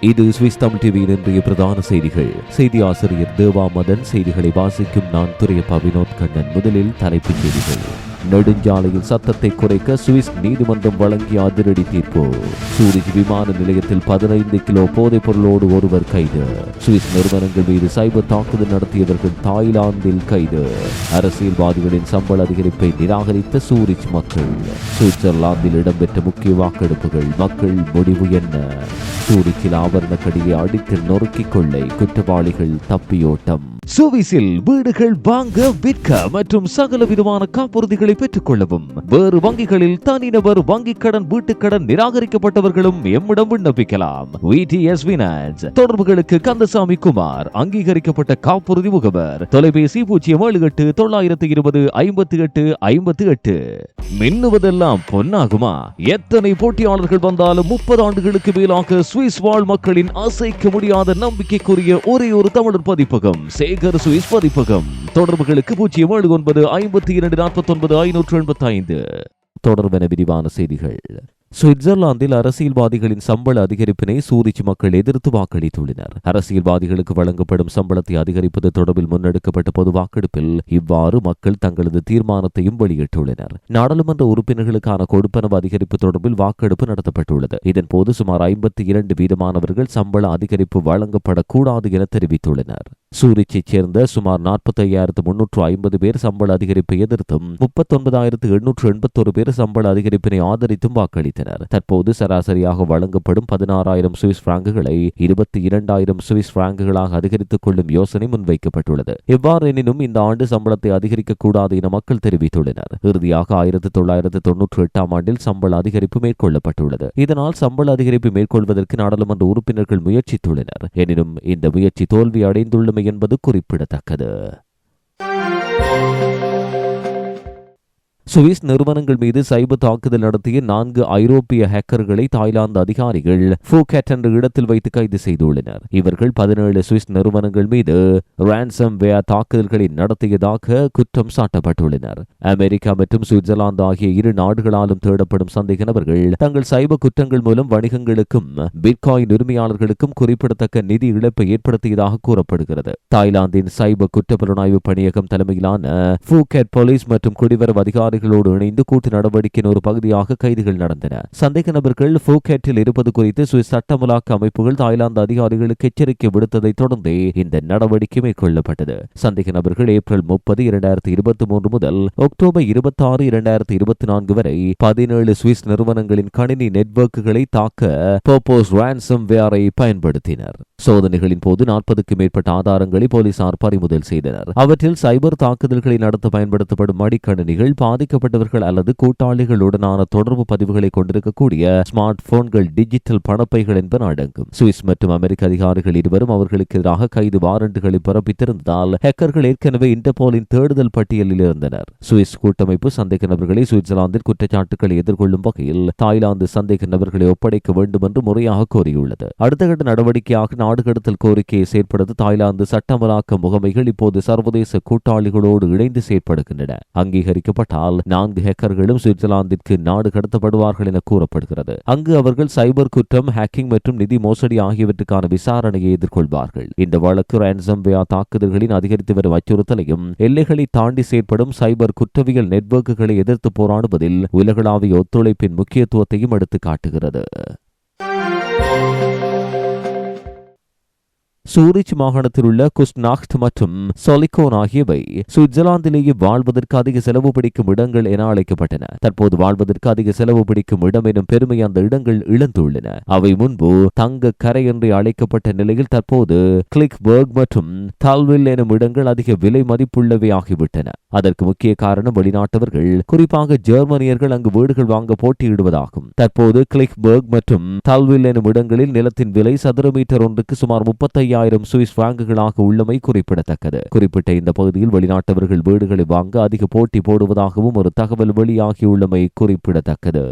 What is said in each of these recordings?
இது சுவிஸ் தமிழ் டிவியின் இன்றைய பிரதான செய்திகள். செய்தி ஆசிரியர் தேவா மதன் செய்திகளை வாசிக்கும் நான் துரையப்பா வினோத் கண்ணன். முதலில் தலைப்புச் செய்திகள். நெடுஞ்சாலையில் சத்தத்தை குறைக்க சுவிஸ் நீதிமன்றம் வழங்கிய அதிரடி தீர்ப்பு. சூரிஜ் விமான நிலையத்தில் பதினைந்து கிலோ போதைப் பொருளோடு ஒருவர் கைது. சுவிஸ் நிறுவனங்கள் மீது சைபர் தாக்குதல் நடத்தியவர்கள் தாய்லாந்தில் கைது. அரசியல்வாதிகளின் சம்பள அதிகரிப்பை நிராகரித்த சூரிச் மக்கள். சுவிட்சர்லாந்தில் இடம்பெற்ற முக்கிய வாக்கெடுப்புகள் மக்கள் முடிவு என்ன? சூரிச்சில் ஆபரண கடியை அடித்து நொறுக்கிக் கொள்ளை குற்றவாளிகள் தப்பியோட்டம். சுவிசில் வீடுகள் வாங்க விற்க மற்றும் சகல விதமான காப்புறுதிகளை பெற்றுக் கொள்ளவும் வேறு வங்கிகளில் தனிநபர் வங்கிக் கடன் வீட்டுக் கடன் நிராகரிக்கப்பட்டவர்களும் எம்மிடம் விண்ணப்பிக்கலாம். தொடர்புகளுக்கு கந்தசாமி குமார் அங்கீகரிக்கப்பட்ட காப்புறுதி முகவர். தொலைபேசி பூஜ்ஜியம் ஏழு எட்டு தொள்ளாயிரத்து இருபது ஐம்பத்தி எட்டு ஐம்பத்தி எட்டு. மின்னுவதெல்லாம் பொன்னாகுமா? எத்தனை போட்டியாளர்கள் வந்தாலும் முப்பது ஆண்டுகளுக்கு மேலாக சுவிஸ் வாழ் மக்களின் அசைக்க முடியாத நம்பிக்கைக்குரிய ஒரே ஒரு தமிழர் பதிப்பகம் சேகர் சுவிஸ் பதிப்பகம். தொடர்புகளுக்கு பூஜ்ஜியம் ஏழு ஒன்பது ஐம்பத்தி இரண்டு நாற்பத்தி ஒன்பது ஐநூற்று எண்பத்தி ஐந்து தொடர்பென விரிவான செய்திகள். சுவிட்சர்லாந்தில் அரசியல்வாதிகளின் சம்பள அதிகரிப்பினை சூரிச் மக்கள் எதிர்த்து வாக்களித்துள்ளனர். அரசியல்வாதிகளுக்கு வழங்கப்படும் சம்பளத்தை அதிகரிப்பது தொடர்பில் முன்னெடுக்கப்பட்ட பொது வாக்கெடுப்பில் இவ்வாறு மக்கள் தங்களது தீர்மானத்தையும் வெளியிட்டுள்ளனர். நாடாளுமன்ற உறுப்பினர்களுக்கான கொடுப்பனவு அதிகரிப்பு தொடர்பில் வாக்கெடுப்பு நடத்தப்பட்டுள்ளது. இதன்போது சுமார் ஐம்பத்தி இரண்டு வீதமானவர்கள் சம்பள அதிகரிப்பு வழங்கப்படக்கூடாது என தெரிவித்துள்ளனர். சூரிச்சைச் சேர்ந்த சுமார் நாற்பத்தி ஐயாயிரத்து முன்னூற்று ஐம்பது பேர் சம்பள அதிகரிப்பை எதிர்த்தும் முப்பத்தொன்பதாயிரத்து எண்ணூற்று எண்பத்தொரு பேர் சம்பள அதிகரிப்பினை ஆதரித்தும் வாக்களித்தனர். தற்போது சராசரியாக வழங்கப்படும் பதினாறாயிரம் சுவிஸ் பிராங்குகளை இருபத்தி இரண்டாயிரம் சுவிஸ் பிராங்குகளாக அதிகரித்துக் கொள்ளும் யோசனை முன்வைக்கப்பட்டுள்ளது. எவ்வாறெனினும் இந்த ஆண்டு சம்பளத்தை அதிகரிக்கக்கூடாது என மக்கள் தெரிவித்துள்ளனர். இறுதியாக ஆயிரத்தி தொள்ளாயிரத்து தொன்னூற்றி எட்டாம் ஆண்டில் சம்பள அதிகரிப்பு மேற்கொள்ளப்பட்டுள்ளது. இதனால் சம்பள அதிகரிப்பு மேற்கொள்வதற்கு நாடாளுமன்ற உறுப்பினர்கள் முயற்சித்துள்ளனர். எனினும் இந்த முயற்சி தோல்வி அடைந்துள்ளமை என்பது குறிப்பிடத்தக்கது. சுவிஸ் நிறுவனங்கள் மீது சைபர் தாக்குதல் நடத்திய நான்கு ஐரோப்பிய ஹேக்கர்களை தாய்லாந்து அதிகாரிகள் ஃபூகேட் என்ற இடத்தில் வைத்து கைது செய்துள்ளனர். இவர்கள் பதினேழு சுவிஸ் நிறுவனங்கள் மீது ரான்சம் வேர் தாக்குதல்களை நடத்தியதாக குற்றம் சாட்டப்பட்டுள்ளனர். அமெரிக்கா மற்றும் சுவிட்சர்லாந்து ஆகிய இரு நாடுகளாலும் தேடப்படும் சந்தேக நபர்கள் தங்கள் சைபர் குற்றங்கள் மூலம் வணிகங்களுக்கும் பிட்காயின் உரிமையாளர்களுக்கும் குறிப்பிடத்தக்க நிதி இழப்பை ஏற்படுத்தியதாக கூறப்படுகிறது. தாய்லாந்தின் சைபர் குற்றப்புலனாய்வு பணியகம் தலைமையிலான ஃபூகேட் போலீஸ் மற்றும் குடிவரவு அதிகாரிகள் அதிகாரிகளோடு இணைந்து கூட்டு நடவடிக்கையின் ஒரு பகுதியாக கைதுகள் நடந்தன. சந்தேக நபர்கள் ஃபோகேட்டில் இருப்பது குறித்து சுவிஸ் சட்டமலாக்க அமைப்புகள் தாய்லாந்து அதிகாரிகளுக்கு எச்சரிக்கை விடுத்ததை தொடர்ந்து இந்த நடவடிக்கை மேற்கொள்ளப்பட்டது. சந்தேக நபர்கள் ஏப்ரல் முப்பது இரண்டாயிரத்தி இருபத்தி மூன்று முதல் அக்டோபர் இருபத்தி ஆறு இரண்டாயிரத்தி இருபத்தி நான்கு வரை பதினேழு சுவிஸ் நிறுவனங்களின் கணினி நெட்வொர்க்குகளை தாக்க போப்போஸ் ரான்சம் வேரை பயன்படுத்தினர். சோதனைகளின் போது நாற்பதுக்கும் மேற்பட்ட ஆதாரங்களை போலீசார் பறிமுதல் செய்தனர். அவற்றில் சைபர் தாக்குதல்களை நடத்த பயன்படுத்தப்படும் மடிக்கணினிகள் பாதிக்கப்பட்டவர்கள் அல்லது கூட்டாளிகளுடனான தொடர்பு பதிவுகளை கொண்டிருக்கக்கூடிய ஸ்மார்ட் போன்கள் டிஜிட்டல் பணப்பைகள் என்பன அடங்கும். சுவிஸ் மற்றும் அமெரிக்க அதிகாரிகள் இருவரும் அவர்களுக்கு எதிராக கைது வாரண்டுகளை பிறப்பித்திருந்ததால் ஹேக்கர்கள் ஏற்கனவே இன்டர்போலின் தேடுதல் பட்டியலில் இருந்தனர். சுவிஸ் கூட்டமைப்பு சந்தேக நபர்களை சுவிட்சர்லாந்தில் குற்றச்சாட்டுகளை எதிர்கொள்ளும் வகையில் தாய்லாந்து சந்தேக நபர்களை ஒப்படைக்க வேண்டும் என்று முறையாக கோரியுள்ளது. அடுத்த கட்ட நடவடிக்கையாக நாடுகடத்தல் கோரிக்கையை செயற்படுத்த தாய்லாந்து சட்டமலாக்க முகமைகள் இப்போது சர்வதேச கூட்டாளிகளோடு இணைந்து செயற்படுகின்றன. அங்கீகரிக்கப்பட்டால் நான்கு ஹேக்கர்களும் சுவிட்சர்லாந்திற்கு நாடு கடத்தப்படுவார்கள் என கூறப்படுகிறது. அங்கு அவர்கள் சைபர் குற்றம் ஹேக்கிங் மற்றும் நிதி மோசடி ஆகியவற்றுக்கான விசாரணையை எதிர்கொள்வார்கள். இந்த வழக்கு ரான்சம்வேயா தாக்குதல்களின் அதிகரித்து வரும் அச்சுறுத்தலையும் எல்லைகளை தாண்டி செயற்படும் சைபர் குற்றவியல் நெட்வொர்க்குகளை எதிர்த்து போராடுவதில் உலகளாவிய ஒத்துழைப்பின் முக்கியத்துவத்தையும் எடுத்து காட்டுகிறது சூரிச் மாகாணத்தில் உள்ள குஸ்நாக்த் மற்றும் சொலிகோன் ஆகியவை சுவிட்சர்லாந்திலேயே வாழ்வதற்கு அதிக செலவு பிடிக்கும் இடங்கள் என அழைக்கப்பட்டன. தற்போது வாழ்வதற்கு அதிக செலவு பிடிக்கும் இடம் எனும் பெருமை அந்த இடங்கள் இழந்துள்ளன. அவை முன்பு தங்க கரை என்று அழைக்கப்பட்ட நிலையில் தற்போது கிளிக்பர்க் மற்றும் தால்வில் எனும் இடங்கள் அதிக விலை மதிப்புள்ளவை ஆகிவிட்டன. அதற்கு முக்கிய காரணம் வெளிநாட்டவர்கள். குறிப்பாக ஜெர்மனியர்கள் அங்கு வீடுகள் வாங்க போட்டியிடுவதாகும். தற்போது கிளிக்பர்க் மற்றும் தல்வில் எனும் இடங்களில் நிலத்தின் விலை சதுர மீட்டர் ஒன்றுக்கு சுமார் முப்பத்தையாயிரம் சுவிஸ் பிராங்குகளாக உள்ளமை குறிப்பிடத்தக்கது. குறிப்பிட்ட இந்த பகுதியில் வெளிநாட்டவர்கள் வீடுகளை வாங்க அதிக போட்டி போடுவதாகவும் ஒரு தகவல் வெளியாகியுள்ளமை குறிப்பிடத்தக்கது.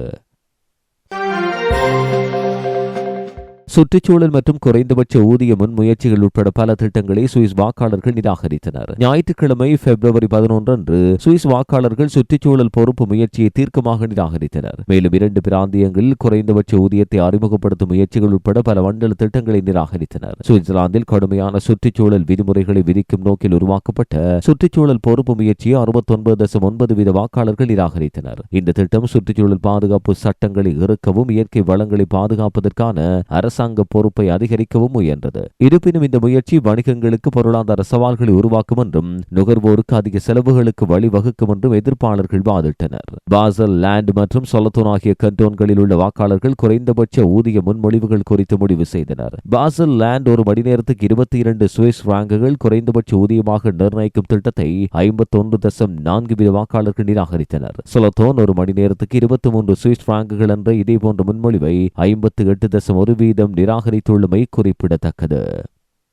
சுற்றுச்சூழல் மற்றும் குறைந்தபட்ச ஊதிய முன்முயற்சிகள் உட்பட பல திட்டங்களை சுவிஸ் வாக்காளர்கள் நிராகரித்தனர். ஞாயிற்றுக்கிழமை பிப்ரவரி பதினொன்று அன்று சுவிஸ் வாக்காளர்கள் சுற்றுச்சூழல் பொறுப்பு முயற்சியை தீர்க்கமாக நிராகரித்தனர். மேலும் இரண்டு பிராந்தியங்களில் குறைந்தபட்ச ஊதியத்தை அறிமுகப்படுத்தும் முயற்சிகள் உட்பட பல மண்டல திட்டங்களை நிராகரித்தனர். சுவிட்சர்லாந்தில் கடுமையான சுற்றுச்சூழல் விதிமுறைகளை விதிக்கும் நோக்கில் உருவாக்கப்பட்ட சுற்றுச்சூழல் பொறுப்பு முயற்சியை அறுபத்தி ஒன்பது தசம் ஒன்பது வீத வாக்காளர்கள் நிராகரித்தனர். இந்த திட்டம் சுற்றுச்சூழல் பாதுகாப்பு சட்டங்களை இறுக்கவும் இயற்கை வளங்களை பாதுகாப்பதற்கான அரசாங்க அரசாங்க பொறுப்பை அதிகரிக்கவும் முயன்றது. இருப்பினும் இந்த முயற்சி வணிகங்களுக்கு பொருளாதார சவால்களை உருவாக்கும் என்றும் நுகர்வோருக்கு அதிக செலவுகளுக்கு வழிவகுக்கும் என்றும் எதிர்ப்பாளர்கள் வாதிட்டனர். பாசல் லேண்ட் மற்றும் சொலத்தோன் ஆகிய கண்டோன்களில் உள்ள வாக்காளர்கள் குறைந்தபட்ச ஊதிய முன்மொழிவுகள் குறித்து முடிவு செய்தனர். பாசல் லேண்ட் ஒரு மணி நேரத்துக்கு இருபத்தி இரண்டு சுவிஸ் பிராங்குகள் குறைந்தபட்ச ஊதியமாக நிர்ணயிக்கும் திட்டத்தை ஐம்பத்தொன்று தசம் நான்கு வீத வாக்காளர்கள் நிராகரித்தனர். சொலத்தோன் ஒரு மணி நேரத்துக்கு இருபத்தி மூன்று சுவிஸ் பிராங்குகள் என்ற இதேபோன்ற முன்மொழிவை ஐம்பத்து எட்டு தசம் ஒரு வீதம் நிராகரித்துள்ளமை குறிப்பிடத்தக்கது.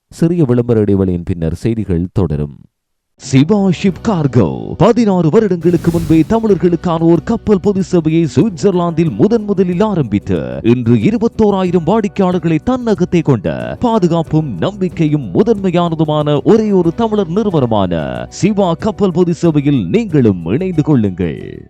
சிறிய விளம்பர இடைவெளியின் பின்னர் செய்திகள் தொடரும். சிவா ஷிப் கார்கோ பதினாறு வருடங்களுக்கு முன்பே தமிழர்களுக்கான ஒரு கப்பல் பொது சேவையை சுவிட்சர்லாந்தில் முதன் முதலில் ஆரம்பித்து இன்று இருபத்தோராயிரம் வாடிக்கையாளர்களை தன்னகத்தை கொண்ட பாதுகாப்பும் நம்பிக்கையும் முதன்மையானதுமான ஒரே ஒரு தமிழர் நிறுவனமான சிவா கப்பல் பொது சேவையில் நீங்களும் இணைந்து கொள்ளுங்கள்.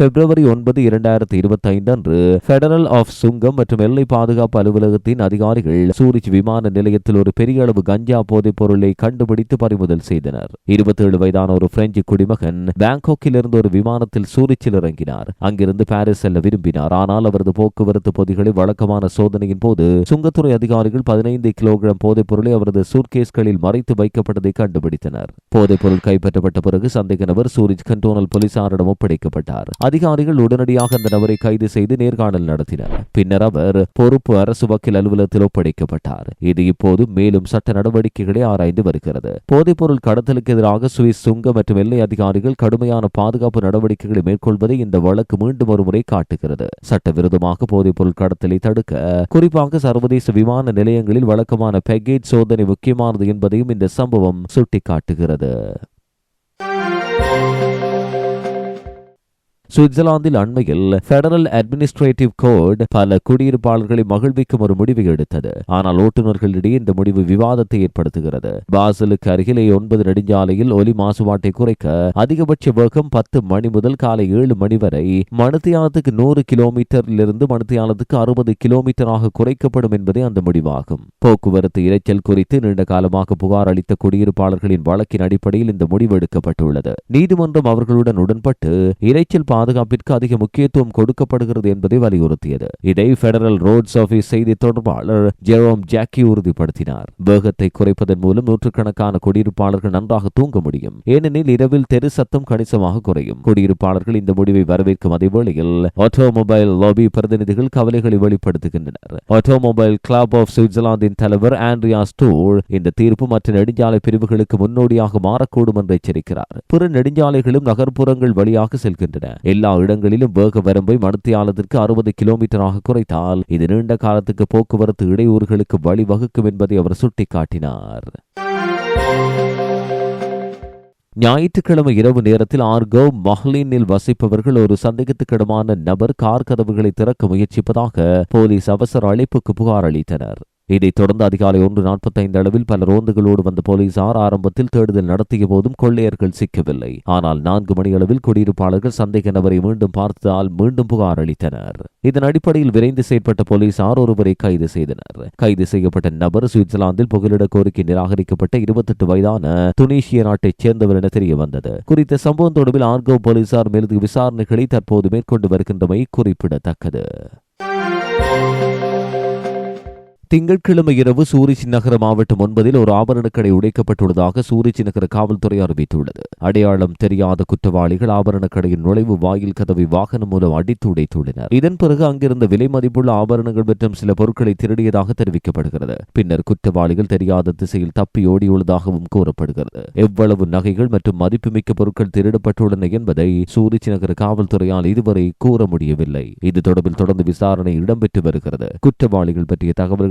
பிப்ரவரி ஒன்பது இரண்டாயிரத்தி இருபத்தி ஐந்து அன்று பெடரல் ஆஃப் சுங்கம் மற்றும் எல்லை பாதுகாப்பு அலுவலகத்தின் அதிகாரிகள் சூரிச் விமான நிலையத்தில் ஒரு பெரிய அளவு கஞ்சா போதைப் பொருளை கண்டுபிடித்து பறிமுதல் செய்தனர். இருபத்தேழு வயதான ஒரு பிரெஞ்சு குடிமகன் பாங்காக்கில் இருந்து ஒரு விமானத்தில் சூரிச்சில் இறங்கினார். அங்கிருந்து பாரிஸ் செல்ல விரும்பினார். ஆனால் அவரது போக்குவரத்து பொதிகளை வழக்கமான சோதனையின் போது சுங்கத்துறை அதிகாரிகள் பதினைந்து கிலோகிராம் போதைப் பொருளை அவரது சூர்கேஸ்களில் மறைத்து வைக்கப்பட்டதை கண்டுபிடித்தனர். போதைப் பொருள் கைப்பற்றப்பட்ட பிறகு சந்தேக நபர் சூரிச் கண்டோனல் போலீசாரிடம் ஒப்படைக்கப்பட்டார். அதிகாரிகள் உடனடியாக அந்த நபரை கைது செய்து நேர்காணல் நடத்தினர். பின்னர் அவர் பொறுப்பு அரசு வக்கீல் அலுவலகத்தில் ஒப்படைக்கப்பட்டார். இது இப்போது மேலும் சட்ட நடவடிக்கைகளை ஆராய்ந்து வருகிறது. போதைப்பொருள் கடத்தலுக்கு எதிராக சுவிஸ் சுங்க மற்றும் எல்லை அதிகாரிகள் கடுமையான பாதுகாப்பு நடவடிக்கைகளை மேற்கொள்வதை இந்த வழக்கு மீண்டும் ஒருமுறை காட்டுகிறது. சட்டவிரோதமாக போதைப்பொருள் கடத்தலை தடுக்க குறிப்பாக சர்வதேச விமான நிலையங்களில் வழக்கமான பேக்கேஜ் சோதனை முக்கியமானது என்பதையும் இந்த சம்பவம் சுட்டிக்காட்டுகிறது. சுவிட்சர்லாந்தில் அண்மையில் பெடரல் அட்மினிஸ்ட்ரேட்டிவ் கோட் பல குடியிருப்பாளர்களை மகிழ்விக்கும் ஒரு முடிவை எடுத்தது. ஆனால் ஓட்டுநர்களிடையே இந்த முடிவு விவாதத்தை ஏற்படுத்துகிறது. பாசலுக்கு அருகிலே ஒன்பது நெடுஞ்சாலையில் ஒலி மாசுபாட்டை குறைக்க அதிகபட்ச வேகம் பத்து மணி முதல் காலை ஏழு மணி வரை மணித்தியாலத்துக்கு நூறு கிலோமீட்டரிலிருந்து மணித்தியாலத்துக்கு அறுபது கிலோமீட்டராக குறைக்கப்படும் என்பதே அந்த முடிவாகும். போக்குவரத்து இரைச்சல் குறித்து நீண்ட காலமாக புகார் அளித்த குடியிருப்பாளர்களின் வழக்கின் அடிப்படையில் இந்த முடிவு எடுக்கப்பட்டுள்ளது. நீதிமன்றம் அவர்களுடன் உடன்பட்டு இரைச்சல் பாதுகாப்பிற்கு அதிக முக்கியத்துவம் கொடுக்கப்படுகிறது என்பதை வலியுறுத்தியது. இதை பெடரல் ரோட்ஸ் ஆபீஸ் செய்தி தொடர்பாளர் ஜெரோம் ஜாக்கி உறுதிப்படுத்தினார். வேகத்தை குறைப்பதன் மூலம் நூற்றுக்கணக்கான குடியிருப்பாளர்கள் நன்றாக தூங்க முடியும். ஏனெனில் இரவில் தெரு சத்தம் கணிசமாக குறையும். குடியிருப்பாளர்கள் இந்த முடிவை வரவேற்கும் அதேவேளையில் ஆட்டோமொபைல் லாபி பிரதிநிதிகள் கவலைகளை வெளிப்படுத்துகின்றனர். ஆட்டோமொபைல் கிளப் ஆஃப் சுவிட்சர்லாந்தின் தலைவர் ஆண்ட்ரியா ஸ்டூல் இந்த தீர்ப்பு மற்ற நெடுஞ்சாலை பிரிவுகளுக்கு முன்னோடியாக மாறக்கூடும் என்று எச்சரிக்கிறார். பிற நெடுஞ்சாலைகளும் நகர்ப்புறங்கள் வழியாக செல்கின்றன. எல்லா இடங்களிலும் வேக வரம்பை மணித்தியாலத்திற்கு அறுபது கிலோமீட்டராக குறைத்தால் இது நீண்ட காலத்துக்கு போக்குவரத்து இடையூறுகளுக்கு வழிவகுக்கும் என்பதை அவர் சுட்டிக்காட்டினார். ஞாயிற்றுக்கிழமை இரவு நேரத்தில் ஆர்கோ மஹ்லினில் வசிப்பவர்கள் ஒரு சந்தேகத்துக்கிடமான நபர் கார் கதவுகளை திறக்க முயற்சிப்பதாக போலீஸ் அவசர அழைப்புக்கு புகார் அளித்தனர். இதைத் தொடர்ந்து அதிகாலை ஒன்று நாற்பத்தைந்து அளவில் பல ரோந்துகளோடு வந்த போலீசார் ஆரம்பத்தில் தேடுதல் நடத்திய போதும் கொள்ளையர்கள் சிக்கவில்லை. ஆனால் நான்கு மணி அளவில் குடியிருப்பாளர்கள் சந்தேக நபரை மீண்டும் பார்த்ததால் மீண்டும் புகார் அளித்தனர். இதன் அடிப்படையில் விரைந்து செயற்பட்ட போலீசார் ஒருவரை கைது செய்தனர். கைது செய்யப்பட்ட நபர் சுவிட்சர்லாந்தில் புகலிட கோரிக்கை நிராகரிக்கப்பட்ட இருபத்தெட்டு வயதான துனிஷிய நாட்டைச் சேர்ந்தவர் என தெரிய வந்தது குறித்த சம்பவம் தொடர்பில் ஆர்கோ போலீசார் மேலதிக விசாரணைகளை தற்போது மேற்கொண்டு வருகின்றமை குறிப்பிடத்தக்கது. திங்கட்கிழமை இரவு சூரிச்சி நகர மாவட்டம் ஒன்பதில் ஒரு ஆபரணக்கடை உடைக்கப்பட்டுள்ளதாக சூரிச்சி நகர காவல்துறை அறிவித்துள்ளது. அடையாளம் தெரியாத குற்றவாளிகள் ஆபரணக் கடையின் நுழைவு வாயில் கதவை வாகனம் மூலம் அடித்து உடைத்துள்ளனர். இதன் பிறகு அங்கிருந்த விலை மதிப்புள்ள ஆபரணங்கள் மற்றும் சில பொருட்களை திருடியதாக தெரிவிக்கப்படுகிறது. பின்னர் குற்றவாளிகள் தெரியாத திசையில் தப்பி ஓடியுள்ளதாகவும் கூறப்படுகிறது. எவ்வளவு நகைகள் மற்றும் மதிப்புமிக்க பொருட்கள் திருடப்பட்டுள்ளன என்பதை சூரிச்சி நகர காவல்துறையால் இதுவரை கூற முடியவில்லை. இது தொடர்பில் தொடர்ந்து விசாரணை இடம்பெற்று வருகிறது. குற்றவாளிகள் பற்றிய